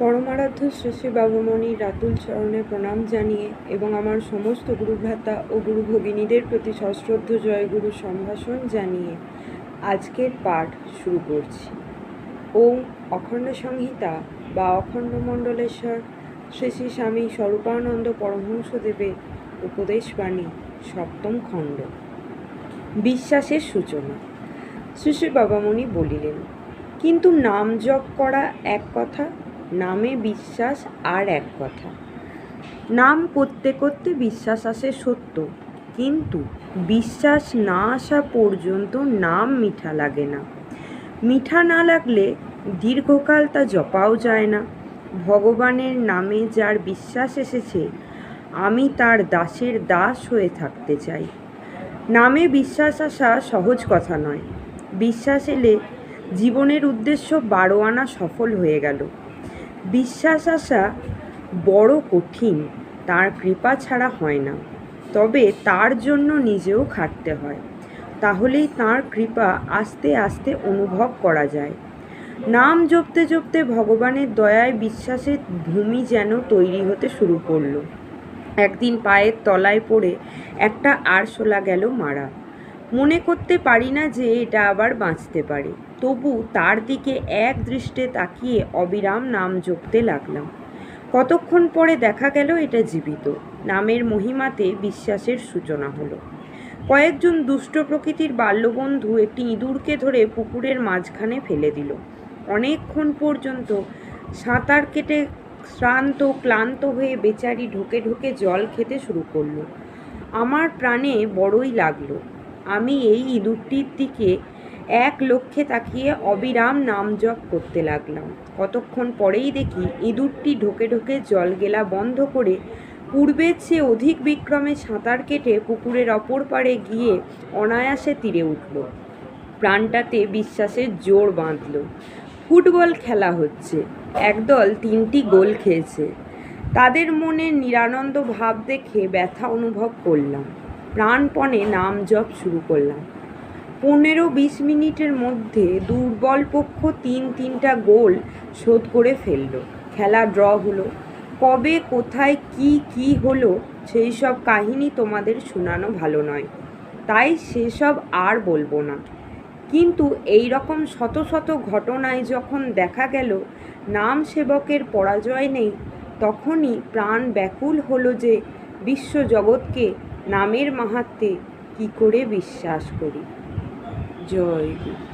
পরমারাধ্য শ্রী বাবুমণির রাতুল চরণে প্রণাম জানিয়ে এবং আমার সমস্ত গুরুভ্রাতা ও গুরু ভগিনীদের প্রতি সশ্রদ্ধ জয়গুরু সম্ভাষণ জানিয়ে আজকের পাঠ শুরু করছি। ওম অখণ্ড সংহিতা বা অখণ্ড মণ্ডলেশ্বর শ্রী শ্রী স্বামী স্বরূপানন্দ পরমহংসদেবের উপদেশবাণী সপ্তম খণ্ড। বিশ্বাসের সূচনা। শ্রী শ্রী বাবামণি বলিলেন, কিন্তু নাম জপ করা এক কথা নামে বিশ্বাস আর এক কথা। নাম করতে করতে বিশ্বাস আসে সত্য, কিন্তু বিশ্বাস না আসা পর্যন্ত নাম মিঠা লাগে না। মিঠা না লাগলে দীর্ঘকাল তা জপাও যায় না। ভগবানের নামে যার বিশ্বাস এসেছে, আমি তার দাসের দাস হয়ে থাকতে চাই। নামে বিশ্বাস আসা সহজ কথা নয়। বিশ্বাস এলে জীবনের উদ্দেশ্য বারো আনা সফল হয়ে গেল। বিশ্বাস আসা বড় কঠিন, তার কৃপা ছাড়া হয় না। তবে তার জন্য নিজেও খাটতে হয়। তাহলেই তার কৃপা আস্তে আস্তে অনুভব করা যায়। নাম জপতে জপতে ভগবানের দয়ায় বিশ্বাসের ভূমি যেন তৈরি হতে শুরু করল। একদিন পায়ের তলায় পড়ে একটা আরশোলা গেল মারা। মনে করতে পারি না যে এটা আবার বাঁচতে পারে। তবু তার দিকে এক দৃষ্টে তাকিয়ে অবিরাম নাম জপতে লাগলাম। কতক্ষণ পরে দেখা গেল এটা জীবিত। নামের মহিমাতে বিশ্বাসের সূচনা হলো। কয়েকজন দুষ্ট প্রকৃতির বাল্যবন্ধু একটি ইঁদুরকে ধরে পুকুরের মাঝখানে ফেলে দিল। অনেকক্ষণ পর্যন্ত সাঁতার কেটে শ্রান্ত, ক্লান্ত হয়ে বেচারি ঢোকে ঢোকে জল খেতে শুরু করল। আমার প্রাণে বড়ই লাগল। আমি এই ইঁদুরটির দিকে এক লক্ষ্যে তাকিয়ে অবিরাম নাম জপ করতে লাগলাম। কতক্ষণ পরেই দেখি ইঁদুরটি ঢোকে ঢোকে জল গেলা বন্ধ করে পূর্বের চেয়ে অধিক বিক্রমে সাঁতার কেটে পুকুরের অপর পাড়ে গিয়ে অনায়াসে তীরে উঠল। প্রাণটাতে বিশ্বাসের জোর বাঁধল। ফুটবল খেলা হচ্ছে। একদল তিনটি গোল খেয়েছে। তাদের মনে নিরানন্দ ভাব দেখে ব্যথা অনুভব করলাম। প্রাণপণে নাম জপ শুরু করলাম। পনেরো বিশ মিনিটের মধ্যে দুর্বল পক্ষ তিন তিনটা গোল শোধ করে ফেলল। খেলা ড্র হলো। কবে, কোথায়, কি কি হলো, সেই সব কাহিনী তোমাদের শোনানো ভালো নয়। তাই সেসব আর বলব না। কিন্তু এই রকম শত শত ঘটনায় যখন দেখা গেল, নাম সেবকের পরাজয় নেই, তখনই প্রাণ ব্যাকুল হলো যে বিশ্বজগৎকে নামের মাহাত্মে কী করে বিশ্বাস করি। জয় গুরু